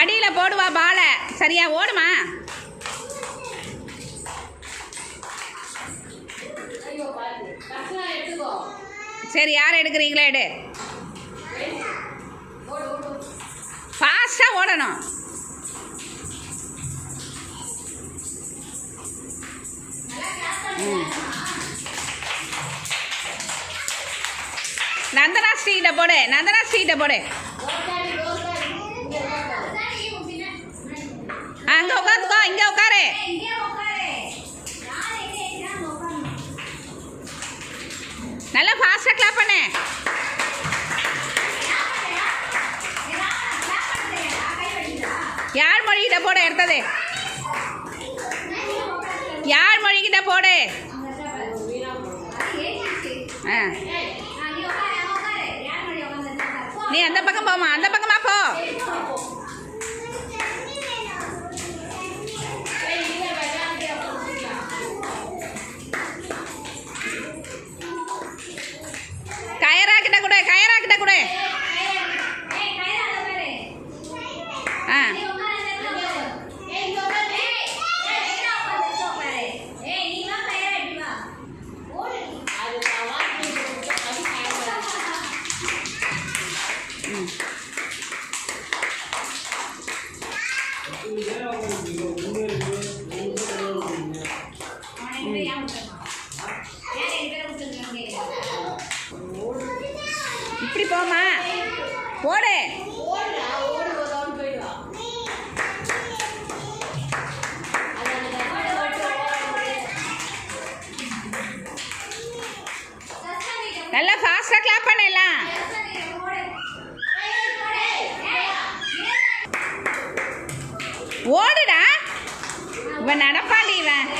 மடியில் போடுவா பாலை. சரியா ஓடுமா? சரி யார் எடுக்கிறீங்களோ எடு. ஃபாஸ்ட்டாக ஓடணும். நந்தனா ஸ்ட்ரீட்டை போடு. நந்தனா ஸ்ட்ரீட்டை போடு. அங்கே உட்காந்துக்கோ இங்கே உட்காரு நல்லா ஃபாஸ்ட்டாக கிளாப் பண்ணு. யார் மொழிகிட்ட போடு எடுத்தது? யார் மொழிகிட்ட போடு? ஆ. நீ அந்த பக்கம் போமா அந்த பக்கமா போ. இப்படி போமா போடு. நல்லா ஃபாஸ்ட்டாக கிளாப் பண்ணலாம் ஓடுடா. இவன் நடப்பாண்டி இவன்.